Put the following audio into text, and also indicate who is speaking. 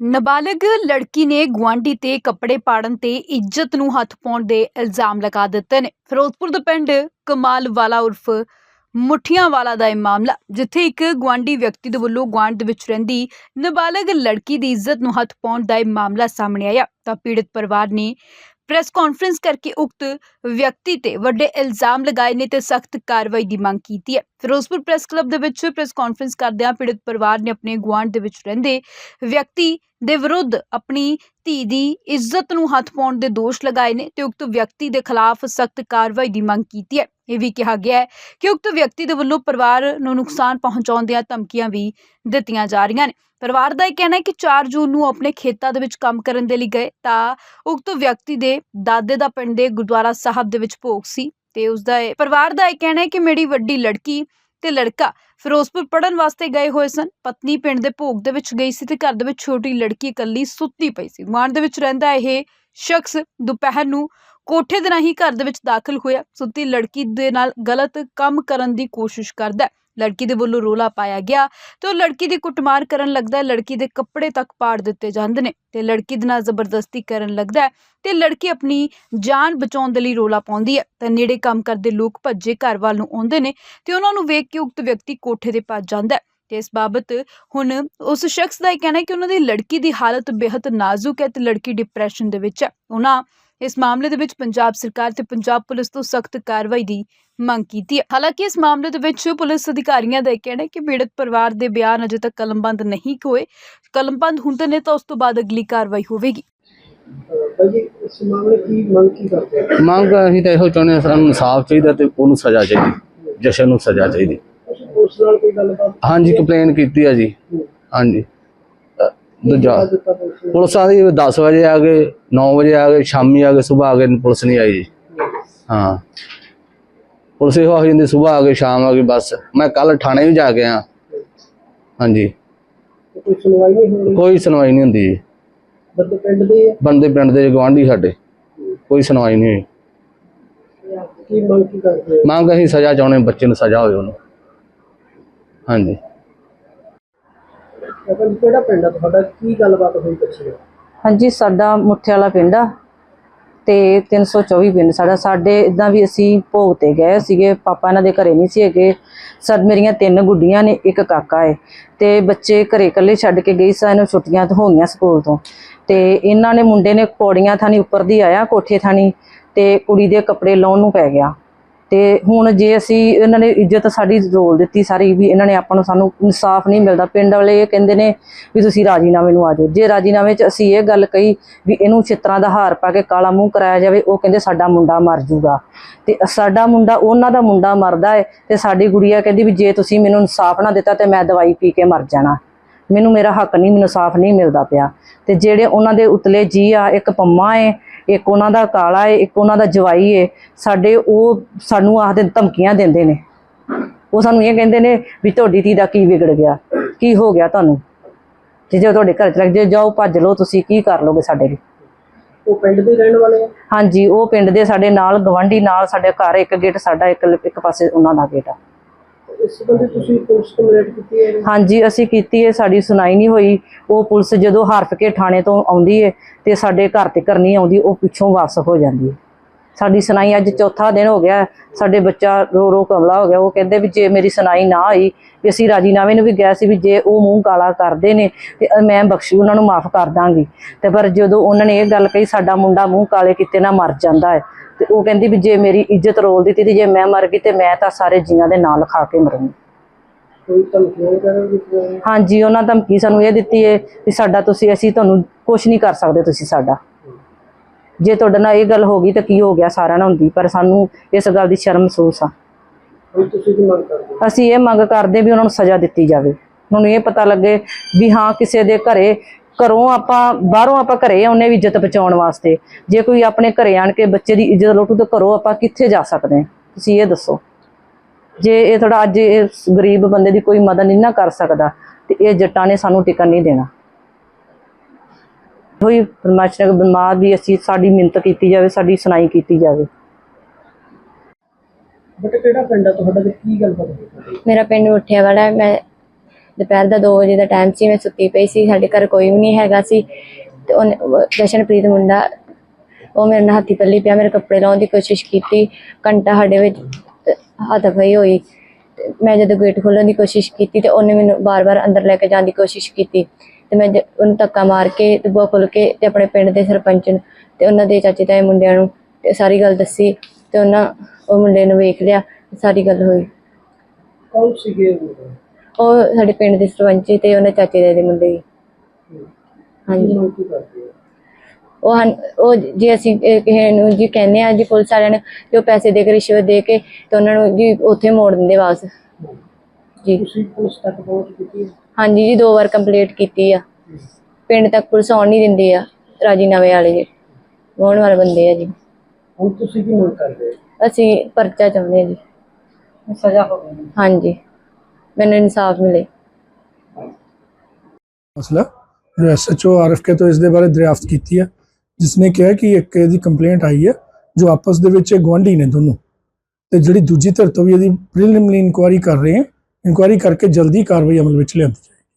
Speaker 1: ਨਾਬਾਲਗ ਲੜਕੀ ਨੇ ਗੁਆਂਢੀ ਤੇ ਕੱਪੜੇ ਪਾੜਨ ਤੇ ਇੱਜ਼ਤ ਨੂੰ ਹੱਥ ਪਾਉਣ ਦੇ ਇਲਜ਼ਾਮ ਲਗਾ ਦਿੱਤੇ ਨੇ। ਫਿਰੋਜ਼ਪੁਰ ਦੇ ਪਿੰਡ ਕਮਾਲ ਵਾਲਾ ਉਰਫ ਮੁੱਠੀਆਂ ਵਾਲਾ ਦਾ ਇਹ ਮਾਮਲਾ, ਜਿੱਥੇ ਇੱਕ ਗੁਆਂਢੀ ਵਿਅਕਤੀ ਦੇ ਵੱਲੋਂ ਗੁਆਂਢ ਦੇ ਵਿੱਚ ਰਹਿੰਦੀ ਨਾਬਾਲਗ ਲੜਕੀ ਦੀ ਇੱਜ਼ਤ ਨੂੰ ਹੱਥ ਪਾਉਣ ਦਾ ਇਹ ਮਾਮਲਾ ਸਾਹਮਣੇ ਆਇਆ। ਤਾਂ ਪੀੜਤ ਪਰਿਵਾਰ ਨੇ ਪ੍ਰੈਸ ਕਾਨਫਰੰਸ ਕਰਕੇ ਉਕਤ ਵਿਅਕਤੀ ਤੇ ਵੱਡੇ ਇਲਜ਼ਾਮ ਲਗਾਏ ਨੇ ਤੇ ਸਖਤ ਕਾਰਵਾਈ ਦੀ ਮੰਗ ਕੀਤੀ ਹੈ। ਫਿਰੋਜ਼ਪੁਰ ਪ੍ਰੈਸ ਕਲੱਬ ਦੇ ਵਿੱਚ ਪ੍ਰੈਸ ਕਾਨਫਰੰਸ ਕਰਦਿਆਂ ਪੀੜਤ ਪਰਿਵਾਰ ਨੇ ਆਪਣੇ ਗੁਆਂਢ ਦੇ ਵਿੱਚ ਰਹਿੰਦੇ ਵਿਅਕਤੀ ਦੇ ਵਿਰੁੱਧ ਆਪਣੀ ਧੀ ਦੀ ਇੱਜ਼ਤ ਨੂੰ ਹੱਥ ਪਾਉਣ ਦੇ ਦੋਸ਼ ਲਗਾਏ ਨੇ ਤੇ ਉਕਤ ਵਿਅਕਤੀ ਦੇ ਖਿਲਾਫ ਸਖਤ ਕਾਰਵਾਈ ਦੀ ਮੰਗ ਕੀਤੀ ਹੈ। ਇਹ ਵੀ ਕਿਹਾ ਗਿਆ ਹੈ ਕਿ ਉਕਤ ਵਿਅਕਤੀ ਦੇ ਵੱਲੋਂ ਪਰਿਵਾਰ ਨੂੰ ਨੁਕਸਾਨ ਪਹੁੰਚਾਉਣ ਦੀਆਂ ਧਮਕੀਆਂ ਵੀ ਦਿੱਤੀਆਂ ਜਾ ਰਹੀਆਂ ਨੇ। ਪਰਿਵਾਰ ਦਾ ਇਹ ਕਹਿਣਾ ਹੈ ਕਿ 4 ਜੂਨ ਨੂੰ ਆਪਣੇ ਖੇਤਾਂ ਦੇ ਵਿੱਚ ਕੰਮ ਕਰਨ ਦੇ ਲਈ ਗਏ ਤਾਂ ਉਕਤ ਵਿਅਕਤੀ ਦੇ ਦਾਦੇ ਦਾ ਪਿੰਡ ਦੇ ਗੁਰਦੁਆਰਾ ਸਾਹਿਬ ਦੇ ਵਿੱਚ ਭੋਗ ਸੀ ਤੇ ਉਸ ਦਾ ਇਹ- ਪਰਿਵਾਰ ਦਾ ਇਹ ਕਹਿਣਾ ਹੈ ਕਿ ਮੇਰੀ ਵੱਡੀ ਲੜਕੀ ਤੇ ਲੜਕਾ ਫਿਰੋਜ਼ਪੁਰ ਪੜਨ ਵਾਸਤੇ ਗਏ ਹੋਏ ਸਨ। ਪਤਨੀ ਪਿੰਡ ਦੇ ਭੋਗ ਦੇ ਵਿੱਚ ਗਈ ਸੀ ਤੇ ਘਰ ਦੇ ਵਿੱਚ ਛੋਟੀ ਲੜਕੀ ਇਕੱਲੀ ਸੁੱਤੀ ਪਈ ਸੀ। ਗੁਆਂਢ ਦੇ ਵਿੱਚ ਰਹਿੰਦਾ ਇਹ ਸ਼ਖਸ ਦੁਪਹਿਰ ਨੂੰ ਕੋਠੇ ਦੇ ਰਾਹੀਂ ਘਰ ਦੇ ਵਿੱਚ ਦਾਖਲ ਹੋਇਆ। ਸੁੱਤੀ ਲੜਕੀ ਦੇ ਨਾਲ ਗਲਤ ਕੰਮ ਕਰਨ ਦੀ ਕੋਸ਼ਿਸ਼ ਕਰਦਾ ਲੜਕੀ ਦੇ ਵੱਲੋਂ ਰੋਲਾ ਪਾਇਆ ਗਿਆ ਤੇ ਉਹ ਲੜਕੀ ਦੀ ਕੁੱਟਮਾਰ ਕਰਨ ਲੱਗਦਾ ਹੈ। ਲੜਕੀ ਦੇ ਕੱਪੜੇ ਤੱਕ ਪਾੜ ਦਿੱਤੇ ਜਾਂਦੇ ਨੇ ਤੇ ਲੜਕੀ ਦੇ ਨਾਲ ਜ਼ਬਰਦਸਤੀ ਕਰਨ ਲੱਗਦਾ ਹੈ ਤੇ ਲੜਕੀ ਆਪਣੀ ਜਾਨ ਬਚਾਉਣ ਦੇ ਲਈ ਰੋਲਾ ਪਾਉਂਦੀ ਹੈ। ਤਾਂ ਨੇੜੇ ਕੰਮ ਕਰਦੇ ਲੋਕ ਭੱਜੇ ਘਰ ਵੱਲ ਨੂੰ ਆਉਂਦੇ ਨੇ ਤੇ ਉਹਨਾਂ ਨੂੰ ਵੇਖ ਕੇ ਉਕਤ ਵਿਅਕਤੀ ਕੋਠੇ ਤੇ ਭੱਜ ਜਾਂਦਾ ਹੈ। ਤੇ ਇਸ ਬਾਬਤ ਹੁਣ ਉਸ ਸ਼ਖਸ ਦਾ ਇਹ ਕਹਿਣਾ ਹੈ ਕਿ ਉਹਨਾਂ ਦੀ ਲੜਕੀ ਦੀ ਹਾਲਤ ਬੇहद ਨਾਜ਼ੁਕ ਹੈ ਤੇ ਲੜਕੀ ਡਿਪਰੈਸ਼ਨ ਦੇ ਵਿੱਚ ਹੈ। ਉਹਨਾਂ ਇਸ ਮਾਮਲੇ ਦੇ ਵਿੱਚ ਪੰਜਾਬ ਸਰਕਾਰ ਤੇ ਪੰਜਾਬ ਪੁਲਿਸ ਤੋਂ ਸਖਤ ਕਾਰਵਾਈ ਦੀ ਮੰਗ ਕੀਤੀ ਹੈ। ਹਾਲਾਂਕਿ ਇਸ ਮਾਮਲੇ ਦੇ ਵਿੱਚ ਪੁਲਿਸ ਅਧਿਕਾਰੀਆਂ ਦਾ ਇਹ ਕਹਿਣਾ ਹੈ ਕਿ ਪੀੜਤ ਪਰਿਵਾਰ ਦੇ ਬਿਆਨ ਅਜੇ ਤੱਕ ਕਲਮਬੰਦ ਨਹੀਂ ਹੋਏ। ਕਲਮਬੰਦ ਹੁੰਦੇ ਨੇ ਤਾਂ ਉਸ ਤੋਂ ਬਾਅਦ ਅਗਲੀ ਕਾਰਵਾਈ ਹੋਵੇਗੀ।
Speaker 2: ਭਾਈ ਜੀ ਇਸ ਮਾਮਲੇ ਕੀ ਮੰਗ ਕੀ ਕਰਦੇ ਹੋ?
Speaker 3: ਮੰਗ ਅਸੀਂ ਤਾਂ ਇਹੋ ਚਾਹੁੰਦੇ ਹਾਂ ਸਾਨੂੰ ਇਨਸਾਫ ਚਾਹੀਦਾ ਤੇ ਉਹਨੂੰ ਸਜ਼ਾ ਚਾਹੀਦੀ ਜਸ਼ਨ ਨੂੰ ਸਜ਼ਾ ਚਾਹੀਦੀ।
Speaker 2: ਪੁਲਿਸ ਨਾਲ ਕੋਈ ਗੱਲਬਾਤ?
Speaker 3: ਹਾਂਜੀ ਕੰਪਲੇਨ ਕੀਤੀ ਆ ਜੀ। ਹਾਂਜੀ। ਅ, ਦੂਜਾ।
Speaker 2: ਪੁਲਿਸ
Speaker 3: ਆਦੀ 10 ਵਜੇ ਆ ਗਏ 9 ਵਜੇ ਆ ਗਏ ਸ਼ਾਮੀ ਆ ਗਏ ਸਵੇਰ ਆ ਗਏ ਪੁਲਿਸ ਨਹੀਂ ਆਈ ਜੀ। ਹਾਂ। ਪੁਲਿਸ ਇਹੋ ਆ ਜਾਂਦੀ ਸਵੇਰ ਆ ਗਏ ਸ਼ਾਮ ਆ ਗਈ ਬਸ। ਮੈਂ ਕੱਲ ਥਾਣੇ ਵੀ ਜਾ ਕੇ ਆ ਹਾਂਜੀ।
Speaker 2: ਕੋਈ ਸੁਣਵਾਈ ਨਹੀਂ ਹੋ ਰਹੀ
Speaker 3: ਕੋਈ ਸੁਣਵਾਈ ਨਹੀਂ ਹੁੰਦੀ ਜੀ।
Speaker 2: ਬੰਦੇ ਪਿੰਡ ਦੇ
Speaker 3: ਬੰਦੇ ਪਿੰਡ ਦੇ ਗਵਾਂਢੀ ਸਾਡੇ। ਕੋਈ ਸੁਣਵਾਈ ਨਹੀਂ ਹੋਈ।
Speaker 2: ਕੀ ਮੰਗ ਕੀ ਕਰਦੇ ਹੋ?
Speaker 3: ਮੰਗ ਅਸੀਂ ਸਜ਼ਾ ਚਾਹੁੰਦੇ ਬੱਚੇ ਨੂੰ ਸਜ਼ਾ ਹੋਵੇ ਉਹਨੂੰ। ਹਾਂਜੀ।
Speaker 2: ਅਗਰ ਕਿਹੜਾ ਪਿੰਡ ਆ ਤੁਹਾਡਾ? ਕੀ ਗੱਲਬਾਤ ਹੋਈ ਪਿੱਛੇ?
Speaker 4: ਹਾਂਜੀ, ਸਾਡਾ ਮੁੱਠੇ ਵਾਲਾ ਪਿੰਡ ਆ ਤੇ 324 ਪਿੰਡ ਸਾਡਾ। ਸਾਡੇ ਇਦਾਂ ਵੀ ਅਸੀਂ ਭੋਗ ਤੇ ਗਏ ਸੀਗੇ। ਪਾਪਾ ਇਹਨਾਂ ਦੇ ਘਰੇ ਨਹੀਂ ਸੀ ਹੈਗੇ। ਸਰ ਮੇਰੀਆਂ ਤਿੰਨ ਗੁੱਡੀਆਂ ਨੇ, ਇੱਕ ਕਾਕਾ ਹੈ ਤੇ ਬੱਚੇ ਘਰੇ ਇਕੱਲੇ ਛੱਡ ਕੇ ਗਈ ਸਾਂ, ਇਹਨੂੰ ਛੁੱਟੀਆਂ ਤਾਂ ਹੋ ਗਈਆਂ ਸਕੂਲ ਤੋਂ। ਤੇ ਇਹਨਾਂ ਨੇ ਮੁੰਡੇ ਨੇ ਪੌੜੀਆਂ ਥਾਣੀ ਉੱਪਰ ਦੀ ਆਇਆ, ਕੋਠੇ ਥਾਣੀ, ਤੇ ਕੁੜੀ ਦੇ ਕੱਪੜੇ ਲਾਉਣ ਨੂੰ ਪੈ ਗਿਆ। ਤੇ ਹੁਣ ਜੇ ਅਸੀਂ ਇਹਨਾਂ ਨੇ ਇੱਜ਼ਤ ਸਾਡੀ ਰੋਲ ਦਿੱਤੀ ਸਾਰੀ ਵੀ ਇਹਨਾਂ ਨੇ ਆਪਾਂ ਨੂੰ ਸਾਨੂੰ ਇਨਸਾਫ ਨਹੀਂ ਮਿਲਦਾ, ਪਿੰਡ ਵਾਲੇ ਇਹ ਕਹਿੰਦੇ ਨੇ ਵੀ ਤੁਸੀਂ ਰਾਜੀਨਾਮੇ ਨੂੰ ਆ ਜਾਓ। ਜੇ ਰਾਜੀਨਾਮੇ 'ਚ ਅਸੀਂ ਇਹ ਗੱਲ ਕਹੀ ਵੀ ਇਹਨੂੰ ਛਿੱਤਰਾਂ ਦਾ ਹਾਰ ਪਾ ਕੇ ਕਾਲਾ ਮੂੰਹ ਕਰਾਇਆ ਜਾਵੇ, ਉਹ ਕਹਿੰਦੇ ਸਾਡਾ ਮੁੰਡਾ ਮਰ ਜੂਗਾ। ਤੇ ਸਾਡਾ ਮੁੰਡਾ, ਉਹਨਾਂ ਦਾ ਮੁੰਡਾ ਮਰਦਾ ਹੈ ਤੇ ਸਾਡੀ ਗੁੜੀਆ ਕਹਿੰਦੀ ਵੀ ਜੇ ਤੁਸੀਂ ਮੈਨੂੰ ਇਨਸਾਫ ਨਾ ਦਿੱਤਾ ਤੇ ਮੈਂ ਦਵਾਈ ਪੀ ਕੇ ਮਰ ਜਾਣਾ। ਮੈਨੂੰ ਮੇਰਾ ਹੱਕ ਨਹੀਂ, ਮੈਨੂੰ ਇਨਸਾਫ਼ ਨਹੀਂ ਮਿਲਦਾ ਪਿਆ। ਤੇ ਜਿਹੜੇ ਉਹਨਾਂ ਦੇ ਉਤਲੇ ਜੀ ਆ, ਇੱਕ ਪੰਮਾ ਏ ਇੱਕ ਉਹਨਾਂ ਦਾ ਕਾਲਾ ਏ ਇੱਕ ਉਹਨਾਂ ਦਾ ਜਵਾਈ ਏ ਸਾਡੇ ਉਹ ਸਾਨੂੰ ਆਖਦੇ ਧਮਕੀਆਂ ਦਿੰਦੇ ਨੇ। ਉਹ ਸਾਨੂੰ ਇਹ ਕਹਿੰਦੇ ਨੇ ਵੀ ਤੁਹਾਡੀ ਧੀ ਦਾ ਕੀ ਵਿਗੜ ਗਿਆ ਕੀ ਹੋ ਗਿਆ ਤੁਹਾਨੂੰ? ਤੇ ਜੇ ਤੁਹਾਡੇ ਘਰ ਚ ਲੱਗ ਜੇ ਜਾਓ ਭੱਜ ਲਓ ਤੁਸੀਂ ਕੀ ਕਰ ਲੋਗੇ ਸਾਡੇ ਲਈ?
Speaker 2: ਉਹ ਪਿੰਡ ਦੇ ਰਹਿਣ ਵਾਲੇ ਆ?
Speaker 4: ਹਾਂਜੀ ਉਹ ਪਿੰਡ ਦੇ ਸਾਡੇ ਨਾਲ ਗਵਾਂਢੀ ਨਾਲ ਸਾਡੇ ਘਰ ਇੱਕ ਗੇਟ ਸਾਡਾ ਇੱਕ ਇੱਕ ਪਾਸੇ ਉਹਨਾਂ ਦਾ ਗੇਟ ਆ।
Speaker 2: ਇਸ ਸੰਬੰਧੀ ਤੁਸੀਂ ਪੁਲਿਸ ਕੰਪਲੇਂਟ ਕੀਤੀ ਹੈ?
Speaker 4: ਹਾਂਜੀ, ਅਸੀਂ ਕੀਤੀ ਹੈ, ਸਾਡੀ ਸੁਣਾਈ ਨਹੀਂ ਹੋਈ। ਉਹ ਪੁਲਿਸ ਜਦੋਂ ਹਰਫ ਕੇ ਥਾਣੇ ਤੋਂ ਆਉਂਦੀ ਹੈ ਤੇ ਸਾਡੇ ਘਰ ਤੇ ਘਰ ਆਉਂਦੀ, ਉਹ ਪਿੱਛੋਂ ਵਾਪਸ ਹੋ ਜਾਂਦੀ ਹੈ। ਸਾਡੀ ਸੁਣਾਈ ਅੱਜ ਚੌਥਾ ਦਿਨ ਹੋ ਗਿਆ, ਸਾਡੇ ਬੱਚਾ ਰੋ ਰੋ ਕਮਲਾ ਹੋ ਗਿਆ। ਉਹ ਕਹਿੰਦੇ ਵੀ ਜੇ ਮੇਰੀ ਸੁਣਾਈ ਨਾ ਆਈ, ਵੀ ਅਸੀਂ ਰਾਜੀਨਾਮੇ ਨੂੰ ਵੀ ਗਿਆ ਸੀ ਵੀ ਜੇ ਉਹ ਮੂੰਹ ਕਾਲਾ ਕਰਦੇ ਨੇ, ਤੇ ਮੈਂ ਬਖਸ਼ੀ ਉਹਨਾਂ ਨੂੰ ਮਾਫ ਕਰ ਦਾਂਗੀ। ਤੇ ਪਰ ਜਦੋਂ ਉਹਨਾਂ ਨੇ ਇਹ ਗੱਲ ਕਹੀ, ਸਾਡਾ ਮੁੰਡਾ ਮੂੰਹ ਕਾਲੇ ਕੀਤੇ ਨਾ ਮਰ ਜਾਂਦਾ ਹੈ। ਤੇ ਉਹ ਕਹਿੰਦੀ ਵੀ ਜੇ ਮੇਰੀ ਇੱਜ਼ਤ ਰੋਲ ਦਿੱਤੀ ਤੇ ਜੇ ਮੈਂ ਮਰ ਗਈ ਤੇ ਮੈਂ ਤਾਂ ਸਾਰੇ ਜੀਆਂ ਦੇ ਨਾਲ ਖਾ ਕੇ ਮਰੂੰਗੀ।
Speaker 2: ਵੀ ਨੇ?
Speaker 4: ਹਾਂਜੀ ਉਹਨਾਂ ਧਮਕੀ ਸਾਨੂੰ ਇਹ ਦਿੱਤੀ ਹੈ ਕਿ ਸਾਡਾ ਤੁਸੀਂ ਅਸੀਂ ਤੁਹਾਨੂੰ ਕੁਝ ਨਹੀਂ ਕਰ ਸਕਦੇ ਤੁਸੀਂ ਸਾਡਾ। ਜੇ ਤੁਹਾਡੇ ਨਾਲ ਇਹ ਗੱਲ ਹੋ ਗਈ ਤਾਂ ਕੀ ਹੋ ਗਿਆ ਸਾਰਿਆਂ ਨਾਲ ਹੁੰਦੀ ਪਰ ਸਾਨੂੰ ਇਸ ਗੱਲ ਦੀ ਸ਼ਰਮ ਮਹਿਸੂਸ ਆ। ਅਸੀਂ ਇਹ ਮੰਗ ਕਰਦੇ ਵੀ ਉਹਨਾਂ ਨੂੰ ਸਜ਼ਾ ਦਿੱਤੀ ਜਾਵੇ। ਉਹਨਾਂ ਨੂੰ ਇਹ ਪਤਾ ਲੱਗੇ ਵੀ ਹਾਂ ਕਿਸੇ ਦੇ ਘਰੇ ਘਰੋਂ ਆਪਾਂ ਬਾਹਰੋਂ ਆਪਾਂ ਘਰੇ ਆਉਨੇ ਵੀ ਇੱਜ਼ਤ ਬਚਾਉਣ ਵਾਸਤੇ। ਜੇ ਕੋਈ ਆਪਣੇ ਘਰੇ ਆਣ ਕੇ ਬੱਚੇ ਦੀ ਇੱਜ਼ਤ ਲੁੱਟੂ ਤਾਂ ਘਰੋਂ ਆਪਾਂ ਕਿੱਥੇ ਜਾ ਸਕਦੇ ਤੁਸੀਂ ਇਹ ਦੱਸੋ। ਜੇ ਇਹ ਥੋੜਾ ਅੱਜ ਇਹ ਗਰੀਬ ਬੰਦੇ ਦੀ ਕੋਈ ਮਦਦ ਨਹੀਂ ਨਾ ਕਰ ਸਕਦਾ ਤੇ ਇਹ ਜੱਟਾਂ ਨੇ ਸਾਨੂੰ ਟਿਕਣ ਨਹੀਂ ਦੇਣਾ। ਹੋਈ ਪਰਮਾਤਮਾ ਦੇ ਬਿਮਾਰ ਦੀ ਅਸੀਂ ਸਾਡੀ ਮਿੰਤ ਕੀਤੀ ਜਾਵੇ ਸਾਡੀ ਸੁਣਾਈ ਕੀਤੀ ਜਾਵੇ।
Speaker 2: ਬਟ ਕਿਹੜਾ ਪਿੰਡ ਆ? ਤੁਹਾਡਾ ਤੇ ਕੀ ਹੋਈ ਤੁਹਾਡੀ?
Speaker 5: ਮੇਰਾ ਪਿੰਡ ਹੈ। ਮੈਂ ਦੁਪਹਿਰ ਦਾ 2 ਵਜੇ ਦਾ ਟਾਈਮ ਸੀ, ਮੈਂ ਸੁੱਤੀ ਪਈ ਸੀ, ਸਾਡੇ ਘਰ ਕੋਈ ਵੀ ਨਹੀਂ ਹੈਗਾ ਸੀ। ਤੇ ਉਹਨੇ ਉਹ ਜਸ਼ਨਪ੍ਰੀਤ ਮੁੰਡਾ, ਉਹ ਮੇਰੇ ਨਾਲ ਹੱਥੀ ਪੱਲੀ ਪਿਆ, ਮੇਰੇ ਕੱਪੜੇ ਲਾਉਣ ਦੀ ਕੋਸ਼ਿਸ਼ ਕੀਤੀ। ਘੰਟਾ ਸਾਡੇ ਵਿੱਚ ਹੱਥ ਪਈ ਹੋਈ। ਤੇ ਮੈਂ ਜਦੋਂ ਗੇਟ ਖੋਲ੍ਹਣ ਦੀ ਕੋਸ਼ਿਸ਼ ਕੀਤੀ ਤੇ ਉਹਨੇ ਮੈਨੂੰ ਬਾਰ-ਬਾਰ ਅੰਦਰ ਲੈ ਕੇ ਜਾਣ ਦੀ ਕੋਸ਼ਿਸ਼ ਕੀਤੀ। ਤੇ ਮੈਂ ਜ- ਉਹਨੂੰ ਧੱਕਾ ਮਾਰ ਕੇ ਤੇ ਬੂਹਾ ਖੋਲ੍ਹ ਕੇ ਤੇ ਆਪਣੇ ਪਿੰਡ ਦੇ ਸਰਪੰਚ ਨੂੰ ਤੇ ਉਹਨਾਂ ਦੇ ਚਾਚੇ ਤਾਏ ਮੁੰਡਿਆਂ ਨੂੰ ਤੇ ਸਾਰੀ ਗੱਲ ਦੱਸੀ ਤੇ ਉਹਨਾਂ, ਉਹ ਮੁੰਡੇ ਨੂੰ ਵੇਖ ਲਿਆ ਸਾਰੀ ਗੱਲ ਹੋਈ।
Speaker 2: ਕੌਣ ਸੀਗੇ ਉਹ?
Speaker 5: ਉਹ ਸਾਡੇ ਪਿੰਡ ਦੇ ਸਰਪੰਚ ਸੀ ਤੇ ਉਹਨਾਂ ਚਾਚੇ ਦੇ ਦੇ ਮੁੰਡੇ ਸੀ। ਹਾਂਜੀ।
Speaker 2: ਕੀ ਕਰਦੇ
Speaker 5: ਉਹ ਹਨ ਉਹ ਜੇ ਅਸੀਂ ਇਹ ਕਿਸੇ ਨੂੰ ਜੀ ਕਹਿੰਦੇ ਆ ਜੀ ਪੁਲਿਸ ਵਾਲਿਆਂ ਨੇ ਜੋ ਪੈਸੇ ਦੇ ਕੇ ਰਿਸ਼ਵਤ ਦੇ ਕੇ ਤੇ ਉਹਨਾਂ ਨੂੰ ਜੀ ਉੱਥੇ ਮੋੜ ਦਿੰਦੇ ਵਾਪਸ। ਜੀ।
Speaker 2: ਤੁਸੀਂ ਪੁਲਿਸ ਤੱਕ ਪਹੁੰਚ ਕੀਤੀ ਹੈ?
Speaker 5: ਹਾਂਜੀ ਜੀ ਦੋ ਵਾਰ ਕੰਪਲੀਟ ਕੀਤੀ ਆ। ਪਿੰਡ ਤੱਕ ਪੁਲਿਸ ਆਉਣ ਨਹੀਂ ਦਿੰਦੀ ਆ ਰਾਜੀ ਨਵੇਂ ਵਾਲੇ ਜੀ। ਵਾਹੁਣ ਵਾਲੇ ਬੰਦੇ ਆ ਜੀ।
Speaker 2: ਹੁਣ ਤੁਸੀਂ ਕੀ ਮੰਗ ਕਰਦੇ ਹੋ
Speaker 5: ਅਸੀਂ ਪਰਚਾ ਚਾਹੁੰਦੇ ਆ ਜੀ।
Speaker 4: ਸਜ਼ਾ ਹੋਵੇ
Speaker 5: ਹਾਂਜੀ। ਮੈਨੂੰ ਇਨਸਾਫ ਮਿਲੇ।
Speaker 6: ਮਸਲਾ? ਜੋ ਐਸਐਚਓ ਆਰਐਫ ਤੋਂ ਇਸ ਦੇ ਬਾਰੇ ਦਰਿਆਫਤ ਕੀਤੀ ਹੈ, ਜਿਸਨੇ ਕਿਹਾ ਕਿ ਇੱਕ ਇਹਦੀ ਕੰਪਲੇਂਟ ਆਈ ਹੈ, ਜੋ ਆਪਸ ਦੇ ਵਿੱਚ ਗਵਾਂਢੀ ਨੇ ਦੋਨੋਂ। ਤੇ ਜਿਹੜੀ ਦੂਜੀ ਧਿਰ ਤੋਂ ਵੀ ਇਹਦੀ ਪ੍ਰੀਲਿਮਿਨਰੀ ਇਨਕੁਆਇਰੀ ਕਰ ਰਹੇ ਹਨ ਇਨਕੁਆਇਰੀ ਕਰਕੇ ਜਲਦੀ ਕਾਰਵਾਈ ਅਮਲ ਵਿੱਚ ਲਿਆਂਦੀ ਜਾਏ।